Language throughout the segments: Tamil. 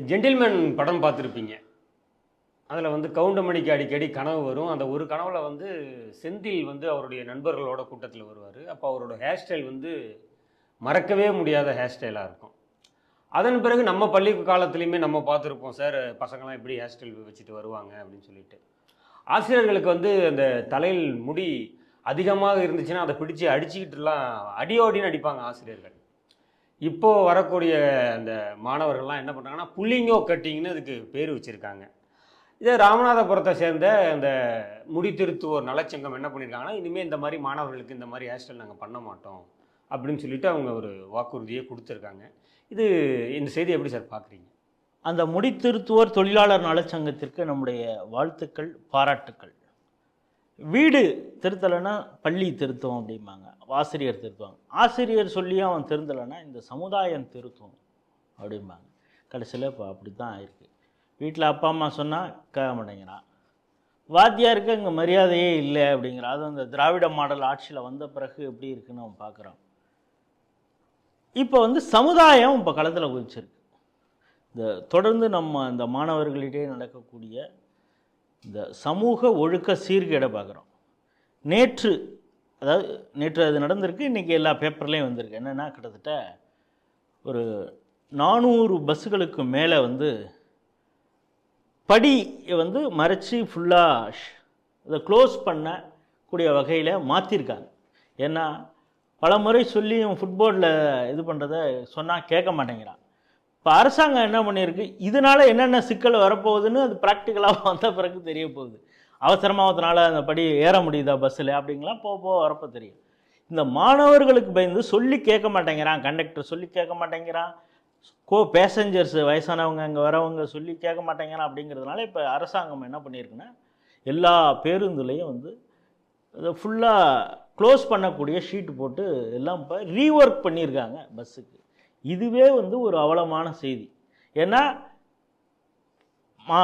ஜென்டில்மேன் படம் பார்த்துருப்பீங்க. அதில் வந்து கவுண்டமணிக்கு அடிக்கடி கனவு வரும். அந்த ஒரு கனவில் வந்து செந்தில் வந்து அவருடைய நண்பர்களோட கூட்டத்தில் வருவார். அப்போ அவரோட ஹேர் ஸ்டைல் வந்து மறக்கவே முடியாத ஹேர் ஸ்டைலாக இருக்கும். அதன் பிறகு நம்ம பள்ளி காலத்துலேயுமே நம்ம பார்த்துருப்போம் சார் பசங்களாம் எப்படி ஹேர் ஸ்டைல் வச்சுட்டு வருவாங்க? அப்படின்னு சொல்லிட்டு. ஆசிரியர்களுக்கு வந்து அந்த தலையில் முடி அதிகமாக இருந்துச்சுன்னா அதை பிடிச்சி அடிச்சுக்கிட்டுலாம் அடியோடின்னு அடிப்பாங்க ஆசிரியர்கள். இப்போ வரக்கூடிய அந்த மாணவர்கள்லாம் என்ன பண்ணுறாங்கன்னா புள்ளிங்கோ கட்டிங்னு அதுக்கு பேர் வச்சுருக்காங்க. இதே ராமநாதபுரத்தை சேர்ந்த இந்த முடித்திருத்துவோர் நலச்சங்கம் என்ன பண்ணியிருக்காங்கன்னா இனிமேல் இந்த மாதிரி மாணவர்களுக்கு இந்த மாதிரி ஹேர் ஸ்டைல் நாங்கள் பண்ண மாட்டோம் அப்படின்னு சொல்லிட்டு அவங்க ஒரு வாக்குறுதியை கொடுத்துருக்காங்க. இது இந்த செய்தி எப்படி சார் பார்க்குறீங்க அந்த முடித்திருத்துவோர் தொழிலாளர் நலச்சங்கத்திற்கு நம்முடைய வாழ்த்துக்கள் பாராட்டுக்கள். வீடு திருத்தலைன்னா பள்ளி திருத்தம் அப்படிம்பாங்க. ஆசிரியர் திருத்துவாங்க ஆசிரியர் சொல்லியும் அவன் திருந்தலைன்னா இந்த சமுதாயம் திருத்தும் அப்படிம்பாங்க. கடைசியில் இப்போ அப்படி தான் ஆயிருக்கு வீட்டில் அப்பா அம்மா சொன்னால் கேட்க மாட்டேங்கிறான். வாத்தியாருக்கு அங்கே மரியாதையே இல்லை அப்படிங்கிற அதுவும் அந்த திராவிட மாடல் ஆட்சியில் வந்த பிறகு எப்படி இருக்குன்னு அவன் பார்க்குறான் இப்போ வந்து சமுதாயம் இப்போ களத்தில் குதிச்சிருக்கு. இந்த தொடர்ந்து நம்ம இந்த மாணவர்களிடையே நடக்கக்கூடிய இந்த சமூக ஒழுக்க சீர்கேடை பார்க்குறோம். நேற்று அதாவது நேற்று அது நடந்திருக்கு இன்றைக்கி எல்லா பேப்பர்லேயும் வந்திருக்கு. என்னென்னா கிட்டத்தட்ட ஒரு நானூறு பஸ்ஸுகளுக்கு மேலே வந்து படியை வந்து மறைச்சி ஃபுல்லாக அதை க்ளோஸ் பண்ணக்கூடிய வகையில் மாற்றிருக்காங்க ஏன்னா பல முறை சொல்லியும் ஃபுட்போர்டில் இது பண்ணுறத சொன்னால் கேட்க மாட்டேங்கிறான். இப்போ அரசாங்கம் என்ன பண்ணியிருக்கு? இதனால் என்னென்ன சிக்கல் வரப்போகுதுன்னு அது ப்ராக்டிக்கலாக வந்த பிறகு தெரிய போகுது. அவசரமாக ஒருத்தனால அந்த படி ஏற முடியுதா பஸ்ஸில் அப்படிங்கலாம் போக போக வரப்போ தெரியும். இந்த மாணவர்களுக்கு பயந்து சொல்லி கேட்க மாட்டேங்கிறான். கண்டக்டர் சொல்லி கேட்க மாட்டேங்கிறான். கோ பேசஞ்சர்ஸ் வயசானவங்க அங்கே வரவங்க சொல்லி கேட்க மாட்டேங்கிறான் அப்படிங்கிறதுனால இப்போ அரசாங்கம் என்ன பண்ணியிருக்குன்னா எல்லா பேருந்துலேயும் வந்து அதை ஃபுல்லாக க்ளோஸ் பண்ணக்கூடிய ஷீட் போட்டு எல்லாம் இப்போ ரீஒர்க் பண்ணியிருக்காங்க பஸ்ஸுக்கு இதுவே வந்து ஒரு அவலமான செய்தி. ஏன்னா மா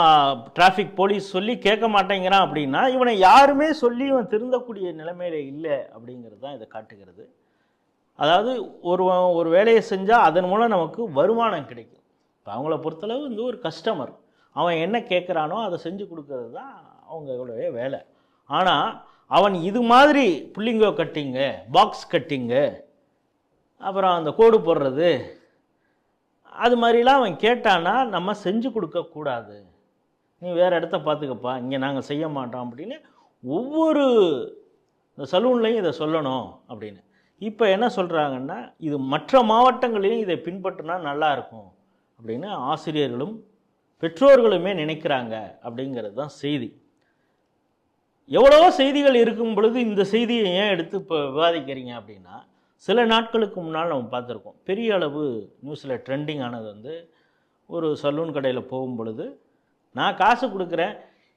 டிராஃபிக் போலீஸ் சொல்லி கேட்க மாட்டேங்கிறான் அப்படின்னா இவனை யாருமே சொல்லி இவன் திருந்தக்கூடிய நிலைமையில இல்லை அப்படிங்கிறது தான் இதை காட்டுகிறது. அதாவது ஒரு ஒரு வேலையை செஞ்சால் அதன் மூலம் நமக்கு வருமானம் கிடைக்கும். இப்போ அவங்கள பொறுத்தளவு வந்து ஒரு கஸ்டமர் அவன் என்ன கேட்குறானோ அதை செஞ்சு கொடுக்கறது தான் அவங்களுடைய வேலை. ஆனால் அவன் இது மாதிரி புள்ளிங்கோ கட்டிங்கு பாக்ஸ் கட்டிங்கு அப்புறம் அந்த கோடு போடுறது. அது மாதிரிலாம் அவன் கேட்டானா நம்ம செஞ்சு கொடுக்கக்கூடாது நீ வேறு இடத்த பார்த்துக்கப்பா இங்கே நாங்கள் செய்ய மாட்டோம் அப்படின்னு ஒவ்வொரு இந்த சலூன்லையும் இதை சொல்லணும் அப்படின்னு. இப்போ என்ன சொல்கிறாங்கன்னா இது மற்ற மாவட்டங்களிலும் இதை பின்பற்றினா நல்லா இருக்கும் அப்படின்னு ஆசிரியர்களும் பெற்றோர்களுமே நினைக்கிறாங்க அப்படிங்கிறது தான் செய்தி. எவ்வளவோ செய்திகள் இருக்கும் பொழுது இந்த செய்தியை ஏன் எடுத்து இப்போ விவாதிக்கிறீங்க அப்படின்னா சில நாட்களுக்கு முன்னால் நம்ம பார்த்துருக்கோம். பெரிய அளவு நியூஸில் ட்ரெண்டிங் ஆனது வந்து ஒரு சலூன் கடையில் போகும் பொழுது நான் காசு கொடுக்குறேன்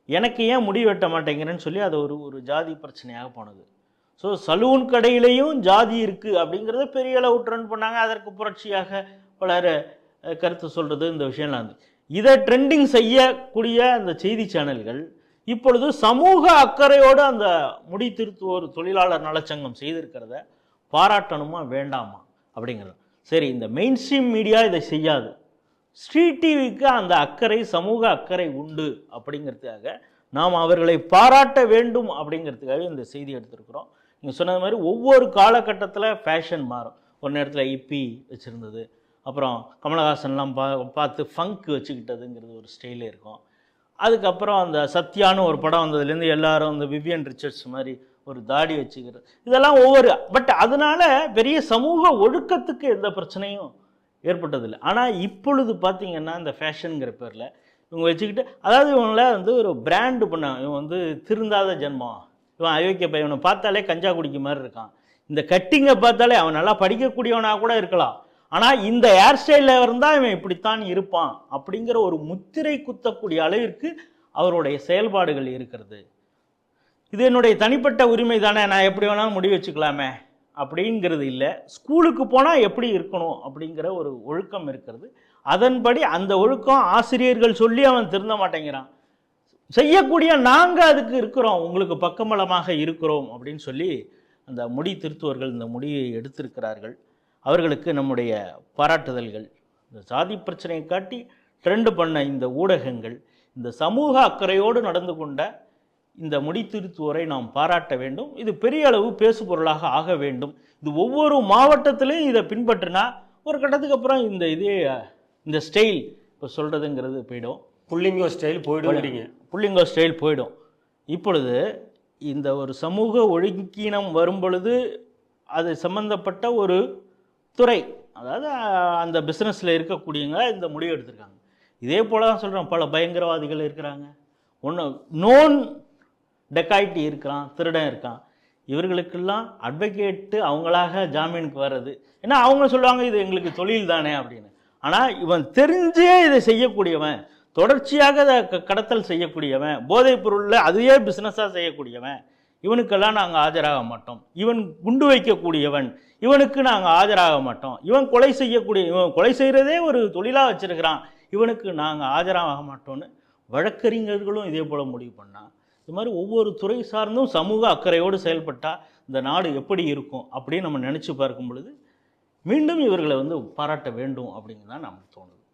எனக்கு ஏன் முடி வெட்ட மாட்டேங்கிறேன்னு சொல்லி அது ஒரு ஒரு ஜாதி பிரச்சனையாக போனது. ஸோ சலூன் கடையிலையும் ஜாதி இருக்குது அப்படிங்கிறத பெரிய அளவு ட்ரெண்ட் பண்ணாங்க. அதற்கு புரட்சியாக பலர் கருத்து சொல்கிறது இந்த விஷயம்லாம் வந்து இதை ட்ரெண்டிங் செய்யக்கூடிய அந்த செய்தி சேனல்கள் இப்பொழுது சமூக அக்கறையோடு அந்த முடி திருத்துவோர் தொழிலாளர் நலச்சங்கம் செய்திருக்கிறத பாராட்டணுமா வேண்டாமா? அப்படிங்கிறது. சரி இந்த மெயின் ஸ்ட்ரீம் மீடியா இதை செய்யாது. ஸ்ட்ரீட் டிவிக்கு அந்த அக்கறை சமூக அக்கறை உண்டு அப்படிங்கிறதுக்காக நாம் அவர்களை பாராட்ட வேண்டும் அப்படிங்கிறதுக்காக இந்த செய்தி எடுத்திருக்கிறோம். நீங்கள் சொன்னது மாதிரி ஒவ்வொரு காலகட்டத்தில் ஃபேஷன் மாறும். ஒரு நேரத்தில் இப்பி வச்சுருந்தது. அப்புறம் கமலஹாசன்லாம் பா பார்த்து ஃபங்க் வச்சுக்கிட்டதுங்கிறது ஒரு ஸ்டைலே இருக்கும். அதுக்கப்புறம் அந்த சத்யான்னு ஒரு படம் வந்ததுலேருந்து எல்லாரும் இந்த விவியன் ரிச்சர்ட்ஸ் மாதிரி ஒரு தாடி வச்சுக்கிறது இதெல்லாம் ஒவ்வொரு பட் அதனால பெரிய சமூக ஒழுக்கத்துக்கு எந்த பிரச்சனையும் ஏற்பட்டதில்லை. ஆனால் இப்பொழுது பார்த்தீங்கன்னா இந்த ஃபேஷனுங்கிற பேரில் இவங்க வச்சுக்கிட்டு அதாவது இவங்கள வந்து ஒரு பிராண்டு பண்ண இவன் வந்து திருந்தாத ஜென்மம் இவன் அயோக்கிய பையன் இவனை பார்த்தாலே கஞ்சா குடிக்க மாதிரி இருக்கான். இந்த கட்டிங்கை பார்த்தாலே அவன் நல்லா படிக்கக்கூடியவனாக கூட இருக்கலாம். ஆனால் இந்த ஹேர் ஸ்டைலில் இருந்தால் இவன் இப்படித்தான் இருப்பான் அப்படிங்கிற ஒரு முத்திரை குத்தக்கூடிய அளவிற்கு அவருடைய செயல்பாடுகள் இருக்கிறது. இது என்னுடைய தனிப்பட்ட உரிமை தானே நான் எப்படி வேணாலும் முடிவு வச்சுக்கலாமே. அப்படிங்கிறது இல்லை. ஸ்கூலுக்கு போனால் எப்படி இருக்கணும் அப்படிங்கிற ஒரு ஒழுக்கம் இருக்கிறது. அதன்படி அந்த ஒழுக்கம் ஆசிரியர்கள் சொல்லி அவன் திருந்த மாட்டேங்கிறான். செய்யக்கூடிய நாங்கள் அதுக்கு இருக்கிறோம். உங்களுக்கு பக்கமலமாக இருக்கிறோம் அப்படின்னு சொல்லி அந்த முடி திருத்துவர்கள் இந்த முடியை எடுத்திருக்கிறார்கள். அவர்களுக்கு நம்முடைய பாராட்டுதல்கள். இந்த சாதி பிரச்சனையை காட்டி ட்ரெண்டு பண்ண இந்த ஊடகங்கள் இந்த சமூக அக்கறையோடு நடந்து கொண்ட இந்த முடித்திருத்துவோரை நாம் பாராட்ட வேண்டும். இது பெரிய அளவு பேசுபொருளாக ஆக வேண்டும். இது ஒவ்வொரு மாவட்டத்திலையும் இதை பின்பற்றினா ஒரு கட்டத்துக்கு அப்புறம் இந்த இதே இந்த ஸ்டைல் இப்போ சொல்கிறதுங்கிறது போயிடும். புள்ளிங்கோ ஸ்டைல் போயிடுங்கிறீங்க புள்ளிங்கோ ஸ்டைல் போயிடும். இப்பொழுது இந்த ஒரு சமூக ஒழுங்கீனம் வரும் பொழுது அது சம்பந்தப்பட்ட ஒரு துறை அதாவது அந்த பிஸ்னஸில் இருக்கக்கூடியவங்க இந்த முடிவு எடுத்திருக்காங்க. இதே போல தான் சொல்கிறோம் பல பயங்கரவாதிகள் இருக்கிறாங்க. ஒன்று நோன் டெக்காய்ட்டி இருக்கிறான் திருடன் இருக்கான். இவர்களுக்கெல்லாம் அட்வொகேட்டு அவங்களாக ஜாமீனுக்கு வர்றது. ஏன்னா அவங்க சொல்லுவாங்க இது எங்களுக்கு தொழில் தானே அப்படின்னு. ஆனால் இவன் தெரிஞ்சே இதை செய்யக்கூடியவன் தொடர்ச்சியாக அதை க- கடத்தல் செய்யக்கூடியவன் போதைப் பொருளில் அதையே பிஸ்னஸாக செய்யக்கூடியவன் இவனுக்கெல்லாம் நாங்கள் ஆஜராக மாட்டோம். இவன் குண்டு வைக்கக்கூடியவன் இவனுக்கு நாங்கள் ஆஜராக மாட்டோம். இவன் கொலை செய்யக்கூடிய இவன் கொலை செய்கிறதே ஒரு தொழிலாக வச்சுருக்கிறான். இவனுக்கு நாங்கள் ஆஜராக மாட்டோம்னு வழக்கறிஞர்களும் இதே போல் முடிவு பண்ணா இது மாதிரி ஒவ்வொரு துறை சார்ந்தும் சமூக அக்கறையோடு செயல்பட்டால் இந்த நாடு எப்படி இருக்கும் அப்படின்னு நம்ம நினச்சி பார்க்கும் பொழுது மீண்டும் இவர்களை வந்து பாராட்ட வேண்டும் அப்படின்னு தான் நமக்கு தோணுது.